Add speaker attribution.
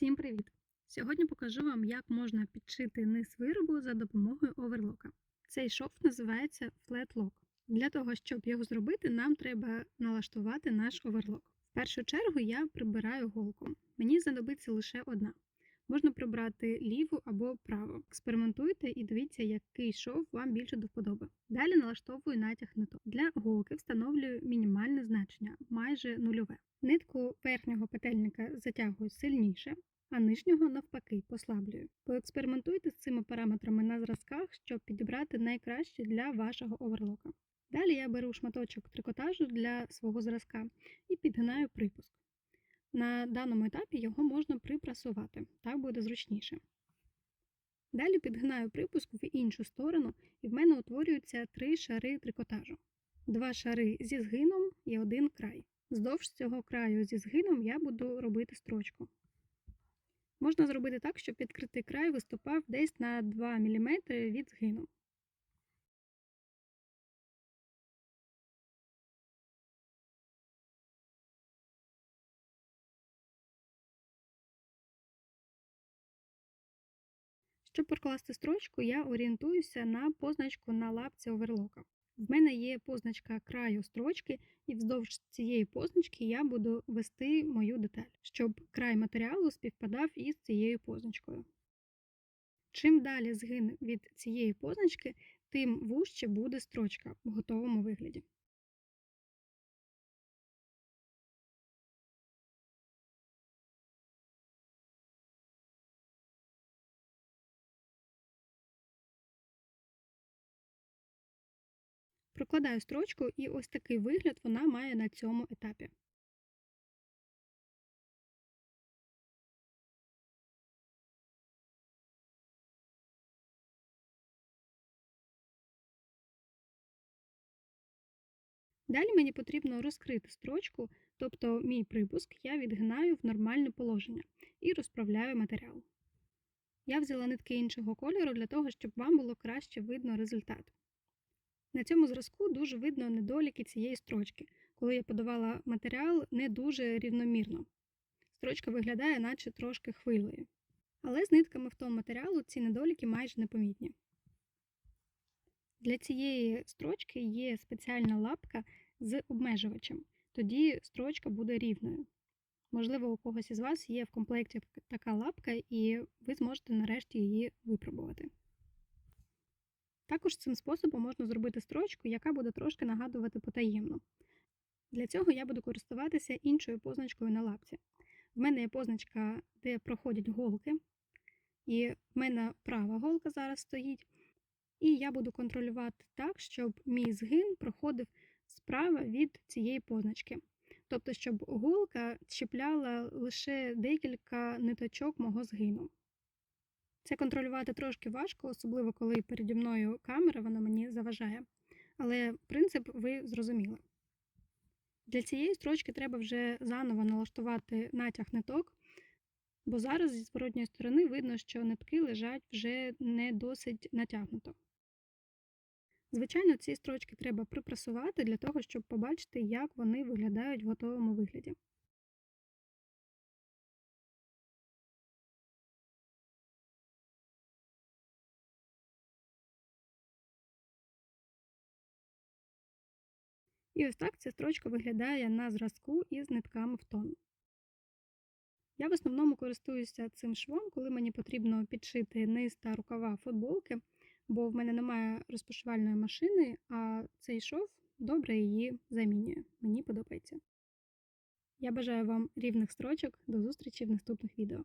Speaker 1: Всім привіт! Сьогодні покажу вам, як можна підшити низ виробу за допомогою оверлока. Цей шов називається Flat Lock. Для того, щоб його зробити, нам треба налаштувати наш оверлок. В першу чергу я прибираю голку. Мені знадобиться лише одна. Можна прибрати ліву або праву. Експериментуйте і дивіться, який шов вам більше до вподоби. Далі налаштовую натяг ниток. Для голки встановлюю мінімальне значення, майже нульове. Нитку верхнього петельника затягую сильніше, а нижнього навпаки послаблюю. Поекспериментуйте з цими параметрами на зразках, щоб підібрати найкраще для вашого оверлока. Далі я беру шматочок трикотажу для свого зразка і підгинаю припуск. На даному етапі його можна припрасувати, так буде зручніше. Далі підгинаю припуск в іншу сторону, і в мене утворюються три шари трикотажу. Два шари зі згином і один край. Вздовж цього краю зі згином я буду робити строчку. Можна зробити так, щоб відкритий край виступав десь на 2 мм від згину. Щоб прокласти строчку, я орієнтуюся на позначку на лапці оверлока. В мене є позначка краю строчки, і вздовж цієї позначки я буду вести мою деталь, щоб край матеріалу співпадав із цією позначкою. Чим далі згин від цієї позначки, тим вужче буде строчка в готовому вигляді. Прокладаю строчку, і ось такий вигляд вона має на цьому етапі. Далі мені потрібно розкрити строчку, тобто мій припуск я відгинаю в нормальне положення і розправляю матеріал. Я взяла нитки іншого кольору для того, щоб вам було краще видно результат. На цьому зразку дуже видно недоліки цієї строчки, коли я подавала матеріал не дуже рівномірно. Строчка виглядає, наче трошки хвилею. Але з нитками в тому матеріалу ці недоліки майже непомітні. Для цієї строчки є спеціальна лапка з обмежувачем, тоді строчка буде рівною. Можливо, у когось із вас є в комплекті така лапка, і ви зможете нарешті її випробувати. Також цим способом можна зробити строчку, яка буде трошки нагадувати потаємну. Для цього я буду користуватися іншою позначкою на лапці. В мене є позначка, де проходять голки, і в мене права голка зараз стоїть. І я буду контролювати так, щоб мій згин проходив справа від цієї позначки. Тобто, щоб голка чіпляла лише декілька ниточок мого згину. Це контролювати трошки важко, особливо коли переді мною камера вона мені заважає. Але принцип ви зрозуміли. Для цієї строчки треба вже заново налаштувати натяг ниток, бо зараз зі зворотньої сторони видно, що нитки лежать вже не досить натягнуто. Звичайно, ці строчки треба припрасувати для того, щоб побачити, як вони виглядають в готовому вигляді. І ось так ця строчка виглядає на зразку із нитками в тон. Я в основному користуюся цим швом, коли мені потрібно підшити низ та рукава футболки, бо в мене немає розпошивальної машини, а цей шов добре її замінює. Мені подобається. Я бажаю вам рівних строчок. До зустрічі в наступних відео.